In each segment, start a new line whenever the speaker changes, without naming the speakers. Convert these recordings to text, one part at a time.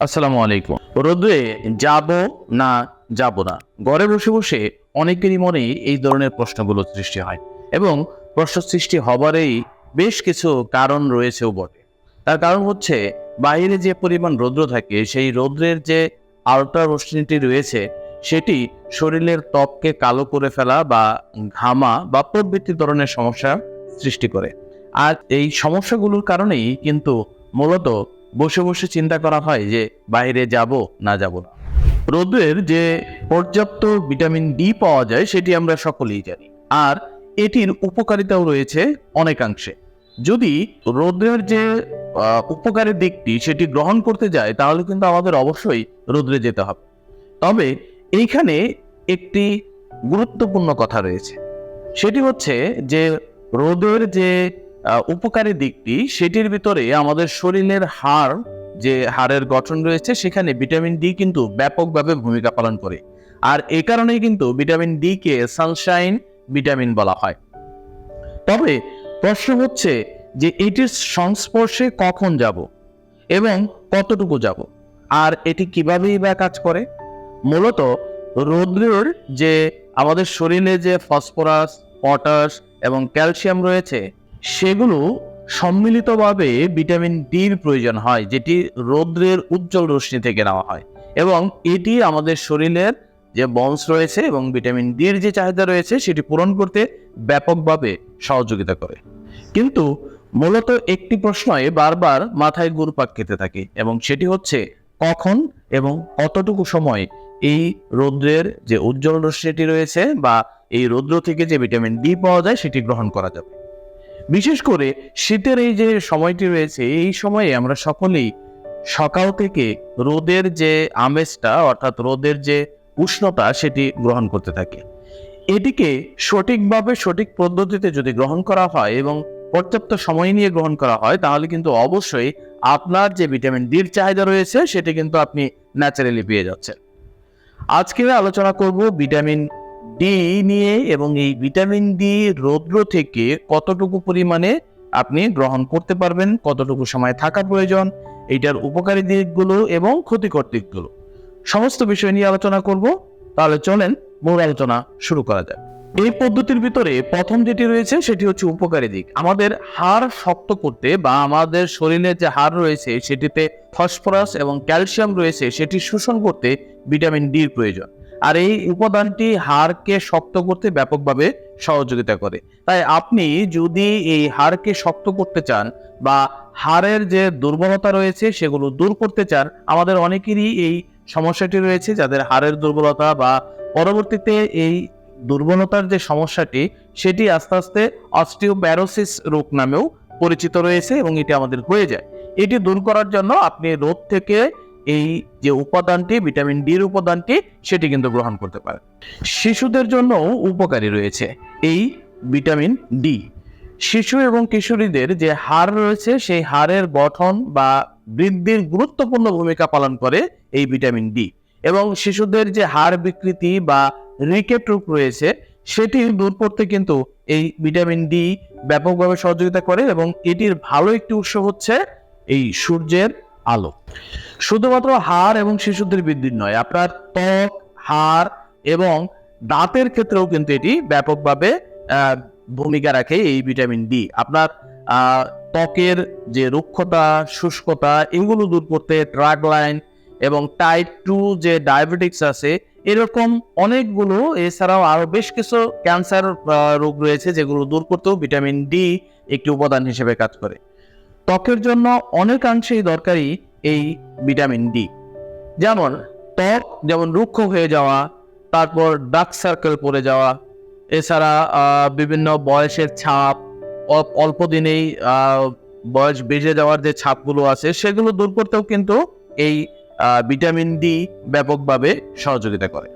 আসসালামু আলাইকুম। রোদে যাব না যাব না। ঘরে বসে বসে অনেকেরই মনে এই ধরনের প্রশ্নগুলো সৃষ্টি হয় এবং প্রশ্ন সৃষ্টি হবারই বেশ কিছু কারণ রয়েছেও বটে। তার কারণ হচ্ছে, বাইরে যে পরিমাণ রৌদ্র থাকে, সেই রৌদ্রের যে আলট্রা রশ্মিটি রয়েছে, সেটি শরীরের ত্বককে কালো করে ফেলা বা ঘামা বা প্রভৃতি ধরনের সমস্যা সৃষ্টি করে। আর এই সমস্যাগুলোর কারণেই কিন্তু মূলত বসে বসে চিন্তা করা হয় যে বাইরে যাব না যাব। না রোদের যে পর্যাপ্ত ভিটামিন ডি পাওয়া যায় সেটি আমরা সকলেই জানি। আর এটির উপকারিতাও রয়েছে অনেকাংশে। যদি রোদের যে উপকারের দিকটি সেটি গ্রহণ করতে যায়, তাহলে কিন্তু আমাদের অবশ্যই রোদ্রে যেতে হবে। তবে এইখানে একটি গুরুত্বপূর্ণ কথা রয়েছে। সেটি হচ্ছে যে রোদের যে উপকারী দিকটি, সেটির ভিতরে আমাদের শরীরের হাড়, যে হাড়ের গঠন রয়েছে, সেখানে ভিটামিন ডি কিন্তু ব্যাপকভাবে ভূমিকা পালন করে। আর এই কারণেই কিন্তু ভিটামিন ডি কে সানশাইন ভিটামিন বলা হয়। তবে প্রশ্ন হচ্ছে যে, এটির সংস্পর্শে কখন যাব এবং কতটুকু যাব? আর এটি কিভাবেই বা কাজ করে? মূলত রৌদ্রের যে আমাদের শরীরে যে ফসফরাস, পটাশ এবং ক্যালসিয়াম রয়েছে সেগুলো সম্মিলিতভাবে ভিটামিন ডির প্রয়োজন হয়, যেটি রৌদ্রের উজ্জ্বল রশ্মি থেকে নেওয়া হয়। এবং এটি আমাদের শরীরের যে বংশ রয়েছে এবং ভিটামিন ডির যে চাহিদা রয়েছে, সেটি পূরণ করতে ব্যাপকভাবে সহযোগিতা করে। কিন্তু মূলত একটি প্রশ্নই বারবার মাথায় ঘুরপাক খেতে থাকে, এবং সেটি হচ্ছে, কখন এবং কতটুকু সময় এই রৌদ্রের যে উজ্জ্বল রশ্মিটি রয়েছে বা এই রৌদ্র থেকে যে ভিটামিন ডি পাওয়া যায়, সেটি গ্রহণ করা যাবে? বিশেষ করে শীতের এই যে সময়টি রয়েছে, এই সময়ে আমরা সকলেই সকাল থেকে রোদের যে আমেজটা, অর্থাৎ রোদের যে উষ্ণতা, সেটি গ্রহণ করতে থাকে। এটিকে সঠিকভাবে, সঠিক পদ্ধতিতে যদি গ্রহণ করা হয় এবং পর্যাপ্ত সময় নিয়ে গ্রহণ করা হয়, তাহলে কিন্তু অবশ্যই আপনার যে ভিটামিন ডির চাহিদা রয়েছে, সেটি কিন্তু আপনি ন্যাচারালি পেয়ে যাচ্ছেন। আজকে আলোচনা করব ভিটামিন ডি নিয়ে এবং এই ভিটামিন ডি রৌদ্র থেকে কতটুকু পরিমাণে আপনি গ্রহণ করতে পারবেন, কতটুকু সময় থাকা প্রয়োজন, এইটার উপকারী দিকগুলো এবং ক্ষতিকর দিকগুলো। সমস্ত বিষয় নিয়ে আলোচনা করব। তাহলে চলেন মূল আলোচনা শুরু করা যাক। এই পদ্ধতির ভিতরে প্রথম যেটি রয়েছে সেটি হচ্ছে উপকারী দিক। আমাদের হাড় শক্ত করতে বা আমাদের শরীরে যে হাড় রয়েছে সেটিতে ফসফরাস এবং ক্যালসিয়াম রয়েছে সেটি শোষণ করতে ভিটামিন ডির প্রয়োজন। আর এই উপাদানটি হাড়কে শক্ত করতে ব্যাপকভাবে সহযোগিতা করে। তাই আপনি যদি এই হাড়কে শক্ত করতে চান বা হাড়ের যে দুর্বলতা রয়েছে সেগুলো দূর করতে চান, আমাদের অনেকেরই এই সমস্যাটি রয়েছে যাদের হাড়ের দুর্বলতা বা পরবর্তীতে এই দুর্বলতার যে সমস্যাটি, সেটি আস্তে আস্তে অস্টিওপ্যারোসিস রোগ নামেও পরিচিত রয়েছে এবং এটি আমাদের হয়ে যায়। এটি দূর করার জন্য আপনি রোদ থেকে এই যে উপাদানটি, ভিটামিন ডির উপাদানটি, সেটি কিন্তু গ্রহণ করতে পারে। শিশুদের জন্য উপকারী রয়েছে এই ভিটামিন ডি। শিশু এবং কিশোরীদের যে হাড় রয়েছে, সেই হাড়ের গঠন বা বৃদ্ধির গুরুত্বপূর্ণ ভূমিকা পালন করে এই ভিটামিন ডি। এবং শিশুদের যে হাড় বিকৃতি বা রিকেট রোগ রয়েছে, সেটি দূর করতে কিন্তু এই ভিটামিন ডি ব্যাপকভাবে সহযোগিতা করে এবং এটির ভালো একটি উৎস হচ্ছে এই সূর্যের আলো। শুধুমাত্র হাড় এবং শিশুদের বৃদ্ধি নয়, আপনার ত্বক, হাড় এবং দাঁতের ক্ষেত্রেও কিন্তু এটি ব্যাপকভাবে ভূমিকা রাখে এই ভিটামিন ডি। আপনার ত্বকের যে রুক্ষতা, শুষ্কতা, এগুলো দূর করতে ড্রাগ লাইন এবং টাইপ টু যে ডায়াবেটিক্স আছে, এরকম অনেকগুলো, এছাড়াও আরও বেশ কিছু ক্যান্সার রোগ রয়েছে যেগুলো দূর করতেও ভিটামিন ডি একটি উপাদান হিসেবে কাজ করে। ত্বকের জন্য অনেকাংশেই দরকারি এই ভিটামিন ডি। যেমন ত্বক যেমন রুক্ষ হয়ে যাওয়া, তারপর ডার্ক সার্কেল পড়ে যাওয়া, এছাড়া বিভিন্ন বয়সের ছাপ অল্প দিনেই বয়স বেড়ে যাওয়ার যে ছাপগুলো আছে, সেগুলো দূর করতেও কিন্তু এই ভিটামিন ডি ব্যাপকভাবে সহযোগিতা করে।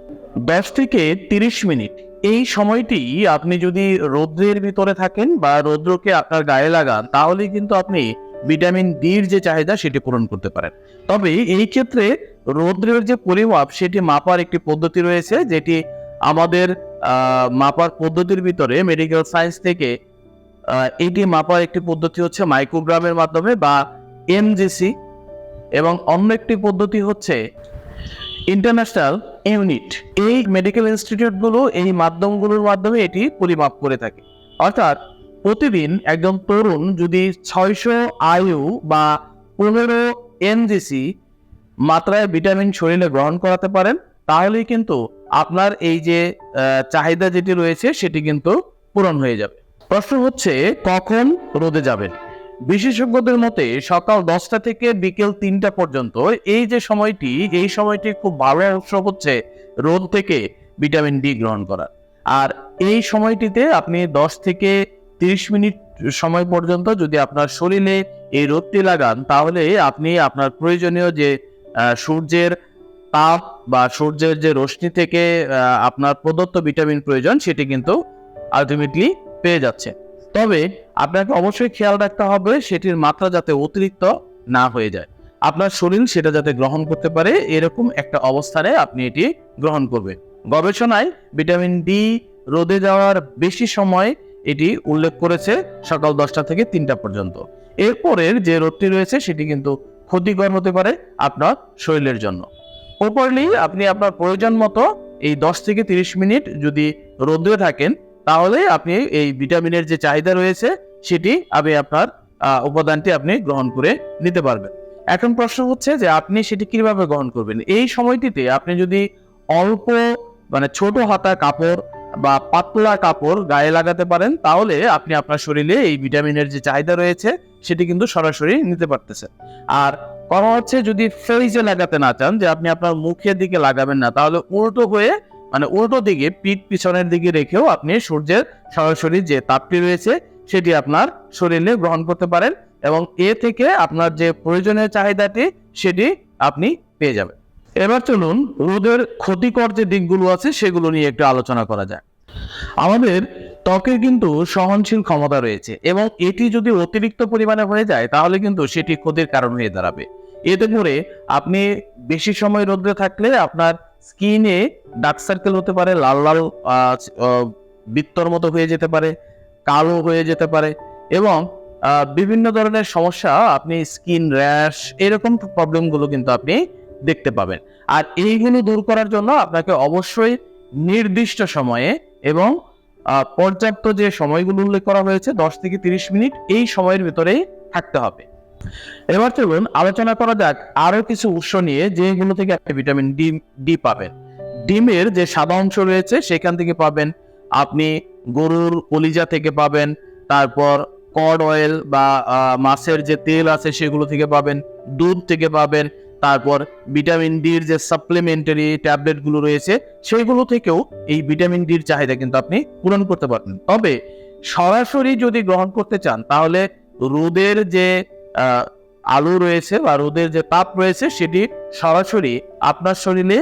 ব্যাস থেকে তিরিশ মিনিট এই সময়টি আপনি যদি রৌদ্রের ভিতরে থাকেন বা রৌদ্রকে আপনার গায়ে লাগান তাহলে কিন্তু আপনি ভিটামিন ডির যে চাহিদা সেটি পূরণ করতে পারেন। তবে এই ক্ষেত্রে রৌদ্রের যে পরিমাপ সেটি মাপার একটি পদ্ধতি রয়েছে, যেটি আমাদের মাপার পদ্ধতির ভিতরে মেডিকেল সায়েন্স থেকে এটি মাপার একটি পদ্ধতি হচ্ছে মাইক্রোগ্রামের মাধ্যমে বা এমজিসি এবং অন্য একটি পদ্ধতি হচ্ছে ইন্টারন্যাশনাল ইউনিট এই মেডিকেল ইনস্টিটিউটগুলো এই মাধ্যমগুলোর মাধ্যমে এটি পরিমাপ করে থাকে। অর্থাৎ প্রতিদিন একজন তরুণ যদি ছয়শো আয়ু বা পনেরো এনজিসি মাত্রায় ভিটামিন শরীরে গ্রহণ করাতে পারেন, তাহলেই কিন্তু আপনার এই যে চাহিদা যেটি রয়েছে, সেটি কিন্তু পূরণ হয়ে যাবে। প্রশ্ন হচ্ছে, কখন রোদে যাবেন? বিশেষজ্ঞদের মতে, সকাল দশটা থেকে বিকেল তিনটা পর্যন্ত এই যে সময়টি, এই সময়টি খুব ভালো অংশ হচ্ছে রোদ থেকে ভিটামিন ডি গ্রহণ করার আর এই সময়টিতে আপনি দশ থেকে তিরিশ মিনিট সময় পর্যন্ত যদি আপনার শরীরে এই রোদটি লাগান, তাহলে আপনি আপনার প্রয়োজনীয় যে সূর্যের তাপ বা সূর্যের যে রশ্মি থেকে আপনার প্রদত্ত ভিটামিন প্রয়োজন, সেটি কিন্তু আলটিমেটলি পেয়ে যাচ্ছে। তবে আপনাকে অবশ্যই খেয়াল রাখতে হবে সেটির মাত্রা যাতে অতিরিক্ত না হয়ে যায়। আপনার শরীর সেটা যাতে গ্রহণ করতে পারে, এরকম একটা অবস্থানে আপনি এটি গ্রহণ করবেন। গবেষণায় ভিটামিন ডি রোদে যাওয়ার বেশি সময় এটি উল্লেখ করেছে সকাল দশটা থেকে তিনটা পর্যন্ত। এরপরের যে রোদটি রয়েছে সেটি কিন্তু ক্ষতিকর হতে পারে আপনার শরীরের জন্য। প্রপারলি আপনি আপনার প্রয়োজন মতো এই দশ থেকে তিরিশ মিনিট যদি রোদে থাকেন তাহলে আপনি এই ভিটামিনের যে চাহিদা রয়েছে, সেটি আপনি আপনার উপাদানটি আপনি গ্রহণ করে নিতে পারবেন। এখন প্রশ্ন হচ্ছে যে আপনি সেটি কীভাবে গ্রহণ করবেন? এই সময়টিতে আপনি যদি অল্প মানে ছোট হাতা কাপড় বা পাতলা কাপড় গায়ে লাগাতে পারেন, তাহলে আপনি আপনার শরীরে এই ভিটামিনের যে চাহিদা রয়েছে, সেটি কিন্তু সরাসরি নিতে পারতেছেন আর করা হচ্ছে যদি ফ্রিজে লাগাতে না চান, যে আপনি আপনার মুখের দিকে লাগাবেন না, তাহলে উল্টো হয়ে মানে উল্টো দিকে পিঠ পিছনের দিকে রেখেও আপনি সূর্যের সরাসরি যে তাপটি রয়েছে, সেটি আপনার শরীরে গ্রহণ করতে পারেন এবং এ থেকে আপনার যে প্রয়োজনীয় চাহিদাটি, সেটি আপনি পেয়ে যাবেন। এবার চলুন রোদের ক্ষতিকর যে দিকগুলো আছে, সেগুলো নিয়ে একটু আলোচনা করা যায় আমাদের ত্বকের কিন্তু সহনশীল ক্ষমতা রয়েছে এবং এটি যদি অতিরিক্ত পরিমাণে হয়ে যায়, তাহলে কিন্তু সেটি ক্ষতির কারণ হয়ে দাঁড়াবে। এতে করে আপনি বেশি সময় রোদ্রে থাকলে আপনার স্কিনে ডার্ক সার্কেল হতে পারে, লাল লাল বৃত্তর মতো হয়ে যেতে পারে, কালো হয়ে যেতে পারে এবং বিভিন্ন ধরনের সমস্যা আপনি স্কিন র্যাশ এরকম প্রবলেমগুলো কিন্তু আপনি দেখতে পাবেন। আর এইগুলো দূর করার জন্য আপনাকে অবশ্যই নির্দিষ্ট সময়ে এবং পর্যাপ্ত যে সময়গুলো উল্লেখ করা হয়েছে, দশ থেকে তিরিশ মিনিট এই সময়ের ভিতরেই থাকতে হবে। এবার চলুন আলোচনা করা যাক আরও কিছু উৎস নিয়ে যেগুলো থেকে আপনি ভিটামিন ডি ডি পাবেন। ডিমের যে সাদা অংশ রয়েছে, সেখান থেকে পাবেন আপনি গরুর কলিজা থেকে পাবেন, তারপর কড অয়েল বা মাছের যে তেল আছে সেগুলো থেকে পাবেন, দুধ থেকে পাবেন, তারপর ভিটামিন ডির যে সাপ্লিমেন্টারি ট্যাবলেটগুলো রয়েছে, সেগুলো থেকেও এই ভিটামিন ডির চাহিদা কিন্তু আপনি পূরণ করতে পারবেন। তবে সরাসরি যদি গ্রহণ করতে চান, তাহলে রোদের যে আলো রয়েছে বা রোদের যে তাপ রয়েছে সেটি সরাসরি আপনার শরীরে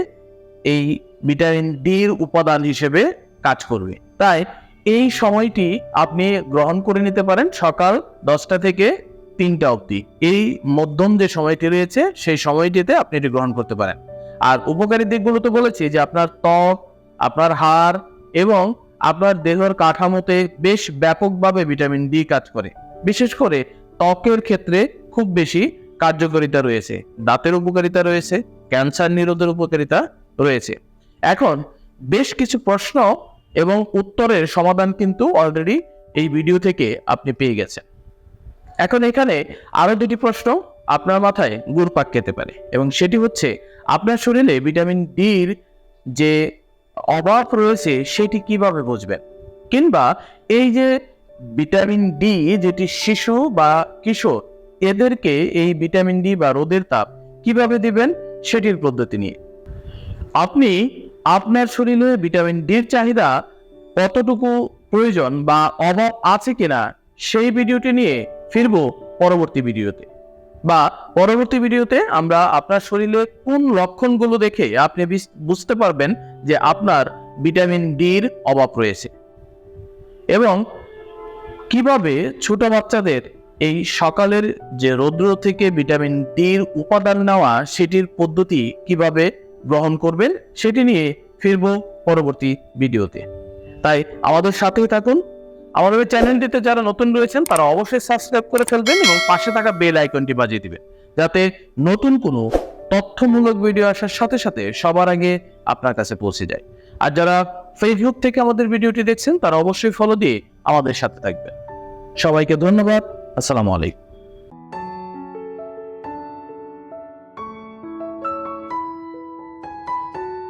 এই ভিটামিন ডির উপাদান হিসেবে কাজ করবে। তাই এই সময়টি আপনি গ্রহণ করে নিতে পারেন সকাল দশটা থেকে তিনটা অবধি। এই মধ্যম যে সময়টি রয়েছে সেই সময়টিতে আপনি এটি গ্রহণ করতে পারেন। আর উপকারী দিকগুলো তো বলেছি যে আপনার ত্বক, আপনার হাড় এবং আপনার দেহের কাঠামোতে বেশ ব্যাপকভাবে ভিটামিন ডি কাজ করে। বিশেষ করে ত্বকের ক্ষেত্রে খুব বেশি কার্যকারিতা রয়েছে। দাঁতের উপকারিতা রয়েছে, ক্যান্সার নিরোধের উপকারিতা রয়েছে। এখন বেশ কিছু প্রশ্ন এবং উত্তরের সমাধান কিন্তু অলরেডি এই ভিডিও থেকে আপনি পেয়ে গেছেন। এখন এখানে আরও দুটি প্রশ্ন আপনার মাথায় ঘুরপাক খেতে পারে এবং সেটি হচ্ছে, আপনার শরীরে ভিটামিন ডির যে অভাব রয়েছে সেটি কীভাবে বুঝবেন? কিংবা এই যে ভিটামিন ডি যেটি শিশু বা কিশোর, এদেরকে এই ভিটামিন ডি বা রোদের তাপ কীভাবে দিবেন সেটির পদ্ধতি নিয়ে। আপনি আপনার শরীরে ভিটামিন ডির চাহিদা কতটুকু প্রয়োজন বা অভাব আছে কিনা সেই ভিডিওটি নিয়ে ফিরবো পরবর্তী ভিডিওতে। বা পরবর্তী ভিডিওতে আমরা আপনার শরীরে কোন লক্ষণগুলো দেখে আপনি বুঝতে পারবেন যে আপনার ভিটামিন ডির অভাব রয়েছে। এবং কীভাবে ছোট বাচ্চাদের এই সকালের যে রৌদ্র থেকে ভিটামিন ডির উপাদান নেওয়া সেটির পদ্ধতি কীভাবে গ্রহণ করবেন সেটি নিয়ে ফিরব পরবর্তী ভিডিওতে। তাই আমাদের সাথেই থাকুন। আমাদের চ্যানেলটিতে যারা নতুন রয়েছেন, তারা অবশ্যই সাবস্ক্রাইব করে ফেলবেন এবং পাশে থাকা বেল আইকনটি বাজিয়ে দিবেন। যাতে নতুন কোনো তথ্যমূলক ভিডিও আসার সাথে সাথে সবার আগে আপনার কাছে পৌঁছে যায়। আর যারা ফেসবুক থেকে আমাদের ভিডিওটি দেখছেন, তারা অবশ্যই ফলো দিয়ে আমাদের সাথে থাকবেন। সবাইকে ধন্যবাদ। আসসালামু আলাইকুম।